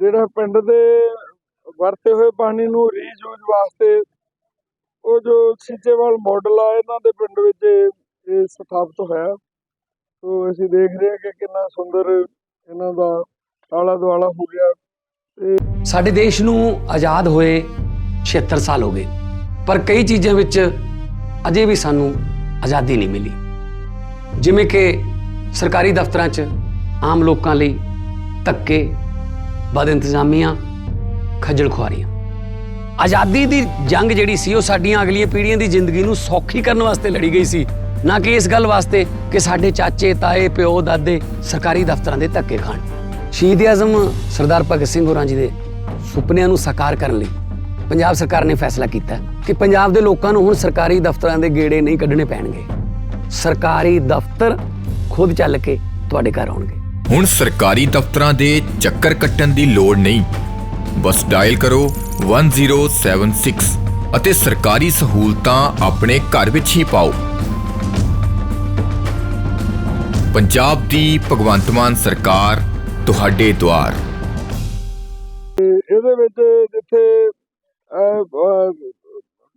ਜਿਹੜਾ ਪਿੰਡ ਦੇ ਵਰਤੇ ਹੋਏ ਪਾਣੀ ਨੂੰ ਰੀਯੂਜ਼ ਵਾਸਤੇ ਉਹ ਜੋ ਸੀਚੇਵਾਲ ਮਾਡਲ ਆ, ਇਹਨਾਂ ਦੇ ਪਿੰਡ ਵਿੱਚ ਇਹ ਸਥਾਪਿਤ ਹੋਇਆ। ਸੋ ਅਸੀਂ ਦੇਖ ਰਹੇ ਹਾਂ ਕਿ ਕਿੰਨਾ ਸੁੰਦਰ ਇਹਨਾਂ ਦਾ ਆਲਾ ਦੁਆਲਾ ਹੋ ਗਿਆ। ਸਾਡੇ ਦੇਸ਼ ਨੂੰ ਆਜ਼ਾਦ ਹੋਏ 76 ਸਾਲ ਹੋ ਗਏ, ਪਰ ਕਈ ਚੀਜ਼ਾਂ ਵਿੱਚ ਅਜੇ ਵੀ ਸਾਨੂੰ ਆਜ਼ਾਦੀ ਨਹੀਂ ਮਿਲੀ। ਜਿਵੇਂ ਕਿ ਸਰਕਾਰੀ ਦਫ਼ਤਰਾਂ 'ਚ ਆਮ ਲੋਕਾਂ ਲਈ ਧੱਕੇ ਬਦ ਇੰਤਜ਼ਾਮੀਆਂ, ਖੱਜਲ ਖੁਆਰੀਆਂ। ਆਜ਼ਾਦੀ ਦੀ ਜੰਗ ਜਿਹੜੀ ਸੀ, ਉਹ ਸਾਡੀਆਂ ਅਗਲੀਆਂ ਪੀੜ੍ਹੀਆਂ ਦੀ ਜ਼ਿੰਦਗੀ ਨੂੰ ਸੌਖੀ ਕਰਨ ਵਾਸਤੇ ਲੜੀ ਗਈ ਸੀ। ਨਾ ਕਿ ਇਸ ਗੱਲ ਵਾਸਤੇ ਕਿ ਸਾਡੇ ਚਾਚੇ, ਤਾਏ, ਪਿਓ, ਦਾਦੇ ਸਰਕਾਰੀ ਦਫ਼ਤਰਾਂ ਦੇ ਧੱਕੇ ਖਾਣ। ਸ਼ਹੀਦ ਆਜ਼ਮ ਸਰਦਾਰ ਭਗਤ ਸਿੰਘ ਹੋਰਾਂ ਜੀ ਦੇ ਸੁਪਨਿਆਂ ਨੂੰ ਸਾਕਾਰ ਕਰਨ ਲਈ ਪੰਜਾਬ ਸਰਕਾਰ ਨੇ ਫੈਸਲਾ ਕੀਤਾ ਕਿ ਪੰਜਾਬ ਦੇ ਲੋਕਾਂ ਨੂੰ ਹੁਣ ਸਰਕਾਰੀ ਦਫ਼ਤਰਾਂ ਦੇ ਗੇੜੇ ਨਹੀਂ ਕੱਢਣੇ ਪੈਣਗੇ। ਸਰਕਾਰੀ ਦਫ਼ਤਰ ਖੁਦ ਚੱਲ ਕੇ ਤੁਹਾਡੇ ਘਰ ਆਉਣਗੇ। ਹੁਣ ਸਰਕਾਰੀ ਦਫ਼ਤਰਾਂ ਦੇ ਚੱਕਰ ਕੱਟਣ ਦੀ ਲੋੜ ਨਹੀਂ। ਬਸ ਡਾਇਲ ਕਰੋ 1076 ਅਤੇ ਸਰਕਾਰੀ ਸਹੂਲਤਾਂ ਆਪਣੇ ਘਰ ਵਿੱਚ ਹੀ ਪਾਓ। ਪੰਜਾਬ ਦੀ ਭਗਵੰਤ ਮਾਨ ਸਰਕਾਰ, ਤੁਹਾਡੇ ਦੁਆਰ। ਇਹਦੇ ਵਿੱਚ ਜਿੱਥੇ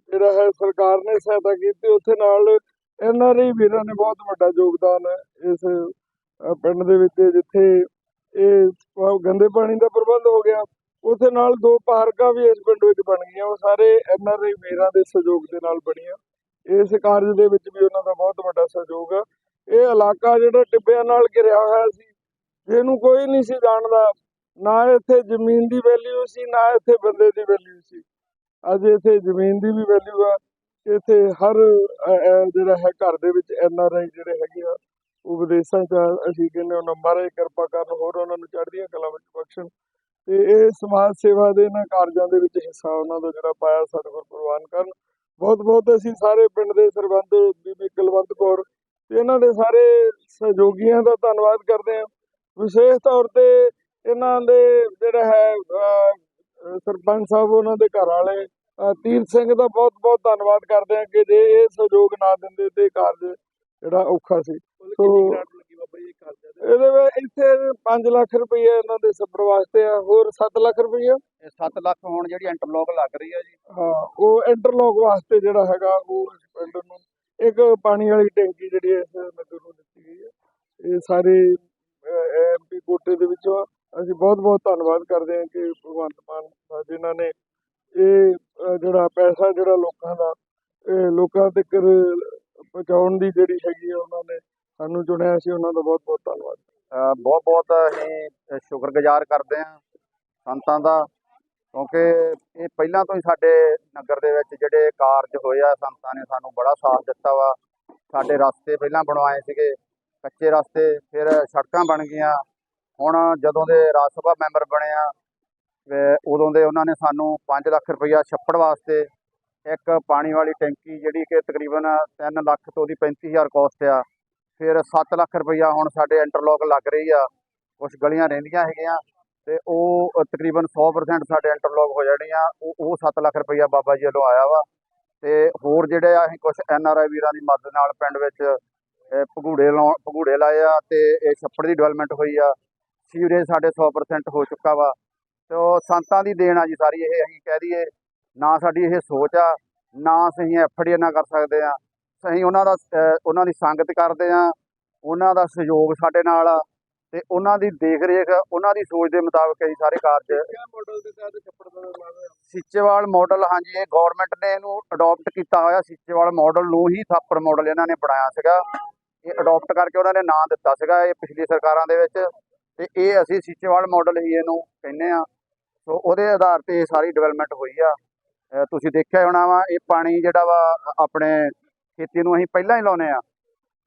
ਜਿਹੜਾ ਹੈ ਸਰਕਾਰ ਨੇ ਸਹਾਇਤਾ ਕੀਤੀ, ਉੱਥੇ ਨਾਲ ਐਨ ਆਰ ਆਈ ਵੀਰਾਂ ਨੇ ਬਹੁਤ ਵੱਡਾ ਯੋਗਦਾਨ ਇਸ ਪਿੰਡ ਦੇ ਵਿੱਚ ਜਿੱਥੇ ਇਹ ਗੰਦੇ ਪਾਣੀ ਦਾ ਪ੍ਰਬੰਧ ਹੋ ਗਿਆ ਉੱਥੇ ਨਾਲ ਦੋ ਪਾਰਕਾਂ ਵੀ ਇਸ ਪਿੰਡ ਵਿੱਚ ਬਣ ਗਈਆਂ। ਉਹ ਸਾਰੇ ਐਨ ਆਰ ਆਈ ਵੀਰਾਂ ਦੇ ਸਹਿਯੋਗ ਦੇ ਨਾਲ ਬਣੀਆਂ। ਇਸ ਕਾਰਜ ਦੇ ਵਿੱਚ ਵੀ ਉਹਨਾਂ ਦਾ ਬਹੁਤ ਵੱਡਾ ਸਹਿਯੋਗ ਆ। ਇਹ ਇਲਾਕਾ ਜਿਹੜਾ ਟਿੱਬਿਆਂ ਨਾਲ ਘਿਰਿਆ ਹੋਇਆ ਸੀ, ਜਿਹਨੂੰ ਕੋਈ ਨਹੀਂ ਸੀ ਜਾਣਦਾ, ਨਾ ਇੱਥੇ ਜ਼ਮੀਨ ਦੀ ਵੈਲਿਊ ਸੀ, ਨਾ ਇੱਥੇ ਬੰਦੇ ਦੀ ਵੈਲਿਊ ਸੀ। ਅੱਜ ਇੱਥੇ ਜ਼ਮੀਨ ਦੀ ਵੀ ਵੈਲਿਊ ਆ, ਇੱਥੇ ਹਰ ਜਿਹੜਾ ਹੈ ਘਰ ਦੇ ਵਿੱਚ ਐਨ ਆਰ ਆਈ ਜਿਹੜੇ ਹੈਗੇ ਆ ਉਪਦੇਸ਼ਾਂ ਚ ਅਸੀਂ ਕਹਿੰਦੇ ਉਹਨਾਂ ਮਹਾਰਾਜ ਕਿਰਪਾ ਕਰਨ ਹੋਰ ਉਹਨਾਂ ਨੂੰ ਚੜ੍ਹਦੀਆਂ ਕਲਾ ਵਿੱਚ ਬਖਸ਼ਣ। ਤੇ ਇਹ ਸਮਾਜ ਸੇਵਾ ਦੇ ਇਹਨਾਂ ਕਾਰਜਾਂ ਦੇ ਵਿੱਚ ਹਿੱਸਾ ਉਹਨਾਂ ਦਾ ਜਿਹੜਾ ਪਾਇਆ ਸਤਿਗੁਰ ਪ੍ਰਵਾਨ ਕਰਨ। ਬਹੁਤ ਬਹੁਤ ਅਸੀਂ ਸਾਰੇ ਪਿੰਡ ਦੇ ਸਰਬੰਧ ਬੀਬੀ ਕੁਲਵੰਤ ਕੌਰ ਤੇ ਇਹਨਾਂ ਦੇ ਸਾਰੇ ਸਹਿਯੋਗੀਆਂ ਦਾ ਧੰਨਵਾਦ ਕਰਦੇ ਹਾਂ। ਵਿਸ਼ੇਸ਼ ਤੌਰ ਤੇ ਇਹਨਾਂ ਦੇ ਜਿਹੜਾ ਹੈ ਅਹ, ਸਰਪੰਚ ਸਾਹਿਬ ਉਹਨਾਂ ਦੇ ਘਰ ਵਾਲੇ ਅਹ, ਤੀਰ ਸਿੰਘ ਦਾ ਬਹੁਤ ਬਹੁਤ ਧੰਨਵਾਦ ਕਰਦੇ ਹਾਂ ਕਿ ਜੇ ਇਹ ਸਹਿਯੋਗ ਨਾ ਦਿੰਦੇ ਤੇ ਕਾਰਜ ਜਿਹੜਾ ਔਖਾ ਸੀ। ਸੋ ਇਹਦੇ ਵਿੱਚ ਇੱਥੇ 5 ਲੱਖ ਰੁਪਏ ਇਹਨਾਂ ਦੇ ਸਫਰ ਵਾਸਤੇ ਆ ਹੋਰ 7 ਲੱਖ ਰੁਪਏ ਇਹ 7 ਲੱਖ ਹੁਣ ਜਿਹੜੀ ਇੰਟਰਲੋਕ ਲੱਗ ਰਹੀ ਹੈ ਜੀ। ਹਾਂ ਉਹ ਇੰਟਰਲੋਕ ਵਾਸਤੇ ਜਿਹੜਾ ਹੈਗਾ ਉਹ ਪਿੰਡ ਨੂੰ ਇੱਕ ਪਾਣੀ ਵਾਲੀ ਟੈਂਕੀ ਜਿਹੜੀ ਇਸ ਨਗਰ ਨੂੰ ਦਿੱਤੀ ਗਈ ਹੈ। ਇਹ ਸਾਰੇ ਐਮਪੀ ਕੋਟੇ ਦੇ ਵਿੱਚੋਂ ਆ। ਅਸੀਂ ਬਹੁਤ ਬਹੁਤ ਧੰਨਵਾਦ ਕਰਦੇ ਹਾਂ ਕਿ ਭਗਵੰਤ ਮਾਨ ਸਾਹਿਬ ਜਿਨ੍ਹਾਂ ਨੇ ਇਹ ਜਿਹੜਾ ਪੈਸਾ ਜਿਹੜਾ ਲੋਕਾਂ ਦਾ ਇਹ ਲੋਕਾਂ ਤੱਕ ਪਹੁੰਚਾਉਣ ਦੀ ਜਿਹੜੀ ਹੈਗੀ ਆ ਉਹਨਾਂ ਨੇ ਸਾਨੂੰ ਚੁਣਿਆ ਸੀ, ਉਹਨਾਂ ਦਾ ਬਹੁਤ ਬਹੁਤ ਧੰਨਵਾਦ। ਬਹੁਤ ਬਹੁਤ ਅਸੀਂ ਸ਼ੁਕਰਗੁਜ਼ਾਰ ਕਰਦੇ ਹਾਂ ਸੰਤਾਂ ਦਾ, ਕਿਉਂਕਿ ਇਹ ਪਹਿਲਾਂ ਤੋਂ ਹੀ ਸਾਡੇ ਨਗਰ ਦੇ ਵਿੱਚ ਜਿਹੜੇ ਕਾਰਜ ਹੋਏ ਆ, ਸੰਤਾਂ ਨੇ ਸਾਨੂੰ ਬੜਾ ਸਾਥ ਦਿੱਤਾ ਵਾ। ਸਾਡੇ ਰਸਤੇ ਪਹਿਲਾਂ ਬਣਵਾਏ ਸੀਗੇ, ਕੱਚੇ ਰਸਤੇ, ਫਿਰ ਸੜਕਾਂ ਬਣ ਗਈਆਂ। ਹੁਣ ਜਦੋਂ ਦੇ ਰਾਜ ਸਭਾ ਮੈਂਬਰ ਬਣੇ ਆ ਉਦੋਂ ਦੇ ਉਹਨਾਂ ਨੇ ਸਾਨੂੰ 5 ਲੱਖ ਰੁਪਇਆ ਛੱਪੜ ਵਾਸਤੇ ਇੱਕ ਪਾਣੀ ਵਾਲੀ ਟੈਂਕੀ ਜਿਹੜੀ ਕਿ ਤਕਰੀਬਨ 3 ਲੱਖ ਤੋਂ ਦੀ 35000 ਕੋਸਟ ਆ। ਫਿਰ 7 ਲੱਖ ਰੁਪਈਆ ਹੁਣ ਸਾਡੇ ਇੰਟਰਲੋਕ ਲੱਗ ਰਹੀ ਆ। ਕੁਝ ਗਲੀਆਂ ਰਹਿੰਦੀਆਂ ਹੈਗੀਆਂ ਤੇ ਉਹ ਤਕਰੀਬਨ 100% ਸਾਡੇ ਇੰਟਰਲੋਕ ਹੋ ਜਾਣੀਆਂ। ਉਹ ਉਹ 7 ਲੱਖ ਰੁਪਈਆ ਬਾਬਾ ਜੀ ਵੱਲੋਂ ਆਇਆ ਵਾ। ਤੇ ਹੋਰ ਜਿਹੜੇ ਆ, ਅਸੀਂ ਕੁਝ ਐਨ ਆਰ ਆਈ ਵੀਰਾਂ ਦੀ ਮਦਦ ਨਾਲ ਪਿੰਡ ਵਿੱਚ ਭਗੂੜੇ ਲਾਉਣ ਭਗੂੜੇ ਲਾਏ ਆ ਤੇ ਇਹ ਛੱਪੜ ਦੀ ਡਿਵੈਲਪਮੈਂਟ ਹੋਈ ਆ। ਸੀਵਰੇਜ ਸਾਡੇ 100% ਹੋ ਚੁੱਕਾ ਵਾ। ਤੇ ਉਹ ਸੰਤਾਂ ਦੀ ਦੇਣ ਆ ਜੀ ਸਾਰੀ ਇਹ ਅਸੀਂ ਕਹਿ ਦਈਏ। ਨਾ ਸਾਡੀ ਇਹ ਸੋਚ ਆ ਨਾ ਅਸੀਂ ਐਫਰਟ ਨਾ ਕਰ ਸਕਦੇ ਆ। ਅਸੀਂ ਉਹਨਾਂ ਦਾ ਉਹਨਾਂ ਦੀ ਸੰਗਤ ਕਰਦੇ ਆ ਉਹਨਾਂ ਦਾ ਸਹਿਯੋਗ ਸਾਡੇ ਨਾਲ ਆ ਤੇ ਉਹਨਾਂ ਦੀ ਦੇਖ ਰੇਖ ਉਹਨਾਂ ਦੀ ਸੋਚ ਦੇ ਮੁਤਾਬਕ ਅਸੀਂ ਸਾਰੇ ਕਾਰਜ ਸਿੱਚੇਵਾਲ ਮਾਡਲ ਹਾਂਜੀ ਇਹ ਗਵਰਨਮੈਂਟ ਨੇ ਇਹਨੂੰ ਅਡਾਪਟ ਕੀਤਾ ਹੋਇਆ। ਸਿੱਚੇਵਾਲ ਮਾਡਲ ਨੂੰ ਹੀ ਥਾਪਰ ਮਾਡਲ ਇਹਨਾਂ ਨੇ ਬਣਾਇਆ ਸੀਗਾ। ਇਹ ਅਡਾਪਟ ਕਰਕੇ ਉਹਨਾਂ ਨੇ ਨਾਂ ਦਿੱਤਾ ਸੀਗਾ ਇਹ ਪਿਛਲੀ ਸਰਕਾਰਾਂ ਦੇ ਵਿੱਚ। ਤੇ ਇਹ ਅਸੀਂ ਸਿੱਚੇਵਾਲ ਮਾਡਲ ਹੀ ਇਹਨੂੰ ਕਹਿੰਦੇ ਆ। ਸੋ ਉਹਦੇ ਆਧਾਰ ਤੇ ਸਾਰੀ ਡਿਵੈਲਪਮੈਂਟ ਹੋਈ ਆ। ਤੁਸੀਂ ਦੇਖਿਆ ਹੋਣਾ ਵਾ, ਇਹ ਪਾਣੀ ਜਿਹੜਾ ਵਾ, ਆਪਣੇ ਖੇਤੀ ਨੂੰ ਅਸੀਂ ਪਹਿਲਾਂ ਹੀ ਲਾਉਨੇ ਆ।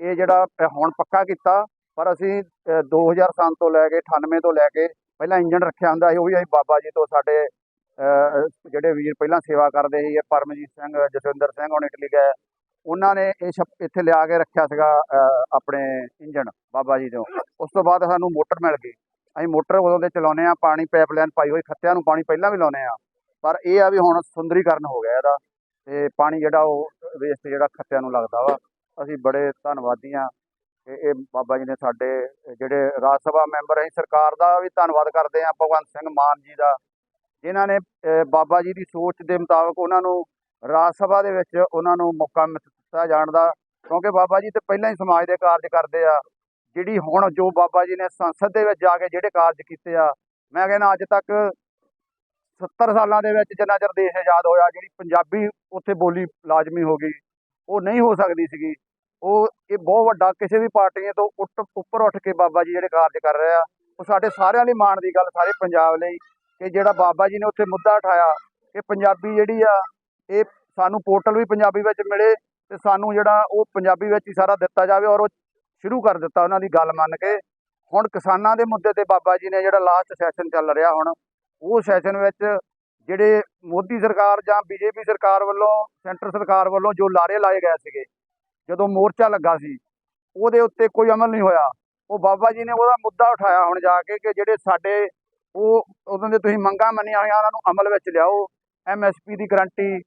ਇਹ ਜਿਹੜਾ ਹੁਣ ਪੱਕਾ ਕੀਤਾ, ਪਰ ਅਸੀਂ, ਅਹ 2000 ਸਾਲ ਤੋਂ ਲੈ ਕੇ 98 ਤੋਂ ਲੈ ਕੇ ਪਹਿਲਾਂ ਇੰਜਣ ਰੱਖਿਆ ਹੁੰਦਾ ਸੀ, ਉਹ ਵੀ ਅਸੀਂ ਬਾਬਾ ਜੀ ਤੋਂ ਸਾਡੇ ਜਿਹੜੇ ਵੀਰ ਪਹਿਲਾਂ ਸੇਵਾ ਕਰਦੇ ਸੀ ਪਰਮਜੀਤ ਸਿੰਘ, ਜਸਵਿੰਦਰ ਸਿੰਘ ਹੁਣ ਇਟਲੀ ਗਏ। ਉਹਨਾਂ ਨੇ ਇਹ ਛਪ- ਇੱਥੇ ਲਿਆ ਕੇ ਰੱਖਿਆ ਸੀਗਾ ਆਪਣੇ ਇੰਜਣ ਬਾਬਾ ਜੀ ਤੋਂ। ਉਸ ਤੋਂ ਬਾਅਦ ਸਾਨੂੰ ਮੋਟਰ ਮਿਲ ਗਈ। ਅਸੀਂ ਮੋਟਰ ਉਦੋਂ ਦੇ ਚਲਾਉਂਦੇ ਆ, ਪਾਣੀ ਪਾਈਪਲਾਈਨ ਪਾਈ ਹੋਈ, ਖੱਤਿਆਂ ਨੂੰ ਪਾਣੀ ਪਹਿਲਾਂ ਵੀ ਲਾਉਂਦੇ ਆ। ਪਰ ਇਹ ਆ ਵੀ ਹੁਣ ਸੁੰਦਰੀਕਰਨ ਹੋ ਗਿਆ ਇਹਦਾ ਤੇ ਪਾਣੀ ਜਿਹੜਾ ਉਹ ਵੇਸਟ ਜਿਹੜਾ ਖੱਤਿਆਂ ਨੂੰ ਲੱਗਦਾ ਵਾ। ਅਸੀਂ ਬੜੇ ਧੰਨਵਾਦੀ ਆ ਇਹ ਇਹ ਬਾਬਾ ਜੀ ਨੇ ਸਾਡੇ ਜਿਹੜੇ ਰਾਜ ਸਭਾ ਮੈਂਬਰ ਹੈ ਸਰਕਾਰ ਦਾ ਵੀ ਧੰਨਵਾਦ ਕਰਦੇ ਹਾਂ, ਭਗਵੰਤ ਸਿੰਘ ਮਾਨ ਜੀ ਦਾ, ਜਿਨ੍ਹਾਂ ਨੇ ਬਾਬਾ ਜੀ ਦੀ ਸੋਚ ਦੇ ਮੁਤਾਬਕ ਉਹਨਾਂ ਨੂੰ ਰਾਜ ਸਭਾ ਦੇ ਵਿੱਚ ਉਹਨਾਂ ਨੂੰ ਮੌਕਾ ਮਿਲ- ਦਿੱਤਾ ਜਾਣ ਦਾ। ਕਿਉਂਕਿ ਬਾਬਾ ਜੀ ਤੇ ਪਹਿਲਾਂ ਹੀ ਸਮਾਜ ਦੇ ਕਾਰਜ ਕਰਦੇ ਆ। ਜਿਹੜੀ ਹੁਣ ਜੋ ਬਾਬਾ ਜੀ ਨੇ ਸੰਸਦ ਦੇ ਵਿੱਚ ਜਾ ਕੇ ਜਿਹੜੇ ਕਾਰਜ ਕੀਤੇ ਆ, ਮੈਂ ਕਹਿੰਦਾ ਅੱਜ ਤੱਕ 70 ਸਾਲਾਂ ਦੇ ਵਿੱਚ ਜਿੰਨਾ ਚਿਰ ਦੇਸ਼ ਆਜ਼ਾਦ ਹੋਇਆ, ਜਿਹੜੀ ਪੰਜਾਬੀ ਉੱਥੇ ਬੋਲੀ ਲਾਜ਼ਮੀ ਹੋ ਗਈ, ਉਹ ਨਹੀਂ ਹੋ ਸਕਦੀ ਸੀਗੀ। ਉਹ, ਇਹ ਬਹੁਤ ਵੱਡਾ ਕਿਸੇ ਵੀ ਪਾਰਟੀ ਤੋਂ ਉੱਟ ਉੱਪਰ ਉੱਠ ਕੇ ਬਾਬਾ ਜੀ ਜਿਹੜੇ ਕਾਰਜ ਕਰ ਰਹੇ ਆ, ਉਹ ਸਾਡੇ ਸਾਰਿਆਂ ਲਈ ਮਾਣ ਦੀ ਗੱਲ, ਸਾਰੇ ਪੰਜਾਬ ਲਈ, ਕਿ ਜਿਹੜਾ ਬਾਬਾ ਜੀ ਨੇ ਉੱਥੇ ਮੁੱਦਾ ਉਠਾਇਆ ਕਿ ਪੰਜਾਬੀ ਜਿਹੜੀ ਆ, ਇਹ ਸਾਨੂੰ ਪੋਰਟਲ ਵੀ ਪੰਜਾਬੀ ਵਿੱਚ ਮਿਲੇ ਤੇ ਸਾਨੂੰ ਜਿਹੜਾ ਉਹ ਪੰਜਾਬੀ ਵਿੱਚ ਹੀ ਸਾਰਾ ਦਿੱਤਾ ਜਾਵੇ ਔਰ ਉਹ ਸ਼ੁਰੂ ਕਰ ਦਿੱਤਾ ਉਹਨਾਂ ਦੀ ਗੱਲ ਮੰਨ ਕੇ। ਹੁਣ ਕਿਸਾਨਾਂ ਦੇ ਮੁੱਦੇ ਤੇ ਬਾਬਾ ਜੀ ਨੇ ਜਿਹੜਾ ਲਾਸਟ ਸੈਸ਼ਨ ਚੱਲ ਰਿਹਾ ਹੁਣ ਉਹ ਸੈਸ਼ਨ ਵਿੱਚ ਜਿਹੜੇ ਮੋਦੀ ਸਰਕਾਰ ਜਾਂ ਬੀਜੇਪੀ ਸਰਕਾਰ ਵੱਲੋਂ, ਸੈਂਟਰ ਸਰਕਾਰ ਵੱਲੋਂ ਜੋ ਲਾਰੇ ਲਾਏ ਗਏ ਸੀਗੇ, ਜਦੋਂ ਮੋਰਚਾ ਲੱਗਾ ਸੀ, ਉਹਦੇ ਉੱਤੇ ਕੋਈ ਅਮਲ ਨਹੀਂ ਹੋਇਆ। ਉਹ ਬਾਬਾ ਜੀ ਨੇ ਉਹਦਾ ਮੁੱਦਾ ਉਠਾਇਆ ਹੁਣ ਜਾ ਕੇ ਕਿ ਜਿਹੜੇ ਸਾਡੇ ਉਹ ਉਦੋਂ ਦੇ ਤੁਸੀਂ ਮੰਗਾਂ ਮੰਨੀਆਂ ਹੋਈਆਂ, ਉਹਨਾਂ ਨੂੰ ਅਮਲ ਵਿੱਚ ਲਿਆਓ। ਐਮਐਸਪੀ ਦੀ ਗਰੰਟੀ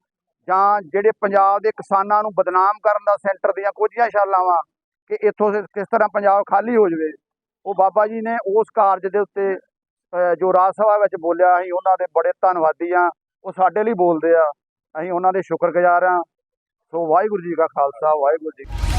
ਜਾਂ ਜਿਹੜੇ ਪੰਜਾਬ ਦੇ ਕਿਸਾਨਾਂ ਨੂੰ ਬਦਨਾਮ ਕਰਨ ਦਾ ਸੈਂਟਰ ਦੀਆਂ ਕੁਝੀਆਂ ਛਾਲਾਂ ਕਿ ਇੱਥੋਂ ਕਿਸ ਤਰ੍ਹਾਂ ਪੰਜਾਬ ਖਾਲੀ ਹੋ ਜਾਵੇ। ਉਹ ਬਾਬਾ ਜੀ ਨੇ ਉਸ ਕਾਰਜ ਦੇ ਉੱਤੇ ਜੋ ਰਾਜ ਸਭਾ ਵਿੱਚ ਬੋਲਿਆ, ਅਸੀਂ ਉਹਨਾਂ ਦੇ ਬੜੇ ਧੰਨਵਾਦੀ ਆ ਉਹ ਸਾਡੇ ਲਈ ਬੋਲਦੇ ਆ। ਅਸੀਂ ਉਹਨਾਂ ਦੇ ਸ਼ੁਕਰਗੁਜ਼ਾਰ ਆ ਸੋ ਵਾਹਿਗੁਰੂ ਜੀ ਕਾ ਖਾਲਸਾ, ਵਾਹਿਗੁਰੂ ਜੀ